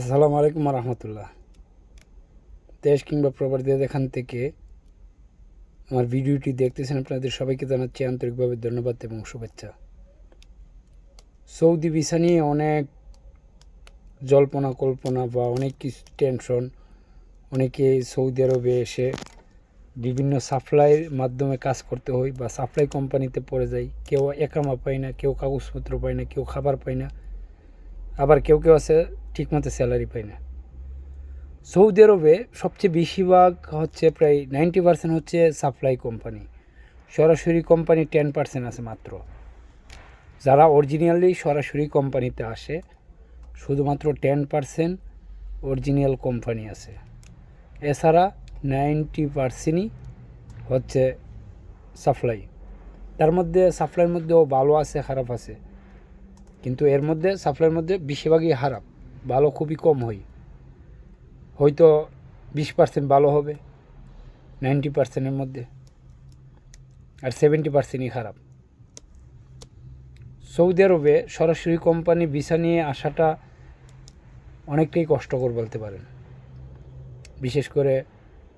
আসসালামু আলাইকুম রহমতুল্লাহ দেশ কিংবা প্রবাসীদের এখান থেকে আমার ভিডিওটি দেখতেছেন আপনাদের সবাইকে জানাচ্ছি আন্তরিকভাবে ধন্যবাদ এবং শুভেচ্ছা। সৌদি ভিসা নিয়ে অনেক জল্পনা কল্পনা বা অনেক কিছু টেনশন। অনেকে সৌদি আরবে এসে বিভিন্ন সাপ্লাইয়ের মাধ্যমে কাজ করতে হয় বা সাপ্লাই কোম্পানিতে পড়ে যায়। কেউ একামা পায় না, কেউ কাগজপত্র পায় না, কেউ খাবার পায় না। আবার কেউ কেউ আছে ঠিকমতো স্যালারি পায় না। সৌদি আরবে সবচেয়ে বেশিরভাগ হচ্ছে প্রায় নাইনটি পার্সেন্ট হচ্ছে সাপ্লাই কোম্পানি সরাসরি কোম্পানি টেন পার্সেন্ট আছে মাত্র। যারা অরিজিনালি সরাসরি কোম্পানিতে আসে, শুধুমাত্র টেন পার্সেন্ট অরিজিনাল কোম্পানি আছে। এছাড়া নাইনটি পার্সেন্টই হচ্ছে সাপ্লাই তার মধ্যে সাপ্লাইয়ের মধ্যেও ভালো আছে, খারাপ আছে। কিন্তু এর মধ্যে সাপ্লাইয়ের মধ্যে বেশিরভাগই খারাপ ভালো খুবই কম হয়। হয়তো বিশ পার্সেন্ট ভালো হবে নাইনটি পার্সেন্টের মধ্যে। আর সেভেন্টি পার্সেন্টই খারাপ। সৌদি আরবে সরাসরি কোম্পানি ভিসা নিয়ে আসাটা অনেকটাই কষ্টকর বলতে পারেন। বিশেষ করে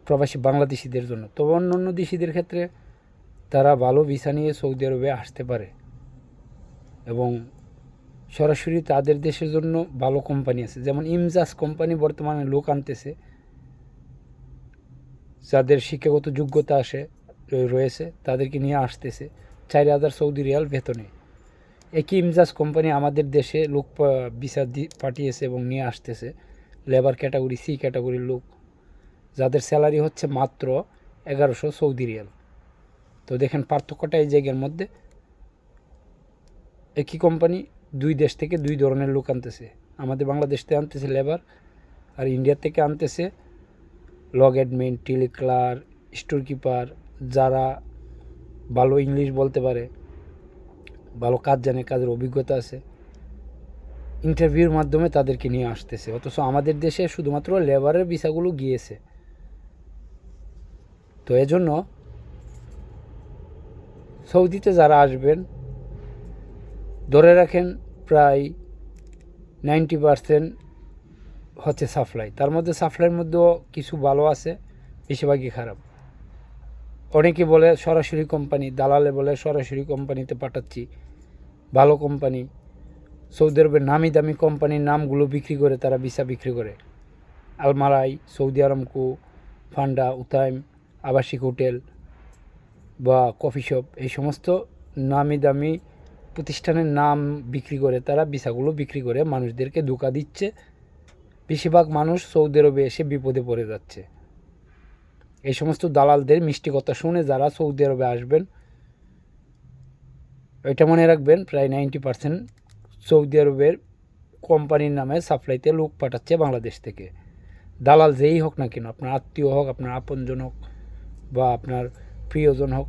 প্রবাসী বাংলাদেশিদের জন্য। তবে অন্য অন্য দেশিদের ক্ষেত্রে তারা ভালো ভিসা নিয়ে সৌদি আরবে আসতে পারে। এবং সরাসরি তাদের দেশের জন্য ভালো কোম্পানি আছে। যেমন ইমজাস কোম্পানি বর্তমানে লোক আনতেছে, যাদের শিক্ষাগত যোগ্যতা আসে রয়েছে, তাদেরকে নিয়ে আসতেছে। চার হাজার সৌদি রিয়াল বেতনে। একই ইমজাস কোম্পানি আমাদের দেশে লোক বিচার পাঠিয়েছে এবং নিয়ে আসতেছে। লেবার ক্যাটাগরি সি ক্যাটাগরির লোক। যাদের স্যালারি হচ্ছে মাত্র এগারোশো সৌদি রিয়াল। তো দেখেন পার্থক্যটা এই জায়গার মধ্যে। একই কোম্পানি দুই দেশ থেকে দুই ধরনের লোক আনতেছে। আমাদের বাংলাদেশ থেকে আনতেছে লেবার আর ইন্ডিয়া থেকে আনতেছে log admin tally clerk store keeper যারা ভালো ইংলিশ বলতে পারে, ভালো কাজ জানে, কাজের অভিজ্ঞতা আছে ইন্টারভিউর মাধ্যমে তাদেরকে নিয়ে আসতেছে। অথচ আমাদের দেশে শুধুমাত্র লেবারের ভিসাগুলো গিয়েছে। তো এজন্য সৌদিতে যারা আসবেন, ধরে রাখেন প্রায় নাইনটি পারসেন্ট হচ্ছে সাপ্লাই। তার মধ্যে সাপ্লাইয়ের মধ্যেও কিছু ভালো আছে, বেশিরভাগই খারাপ। অনেকে বলে সরাসরি কোম্পানি, দালালে বলে সরাসরি কোম্পানিতে পাঠাচ্ছি, ভালো কোম্পানি। সৌদি আরবের নামি দামি কোম্পানির নামগুলো বিক্রি করে তারা ভিসা বিক্রি করে। আলমারাই, সৌদি আরামকো, ফান্ডা, উতাইম, আবাসিক হোটেল বা কফি শপ, এই সমস্ত নামি দামি প্রতিষ্ঠানের নাম বিক্রি করে, তারা ভিসাগুলো বিক্রি করে মানুষদেরকে ধোকা দিচ্ছে। বেশিরভাগ মানুষ সৌদি আরবে এসে বিপদে পড়ে যাচ্ছে। এই সমস্ত দালালদের মিষ্টি কথা শুনে যারা সৌদি আরবে আসবেন, এটা মনে রাখবেন, প্রায় নাইনটি পার্সেন্ট সৌদি আরবের কোম্পানির নামে সাপ্লাইতে লোক পাঠাচ্ছে বাংলাদেশ থেকে। দালাল যেই হোক না কেন, আপনার আত্মীয় হোক, আপনার আপনজন হোক বা আপনার প্রিয়জন হোক,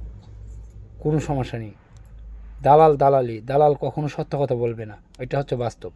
কোনো সমস্যা নেই। দালাল দালালি দালাল কখনো সত্য কথা বলবে না। এটা হচ্ছে বাস্তব।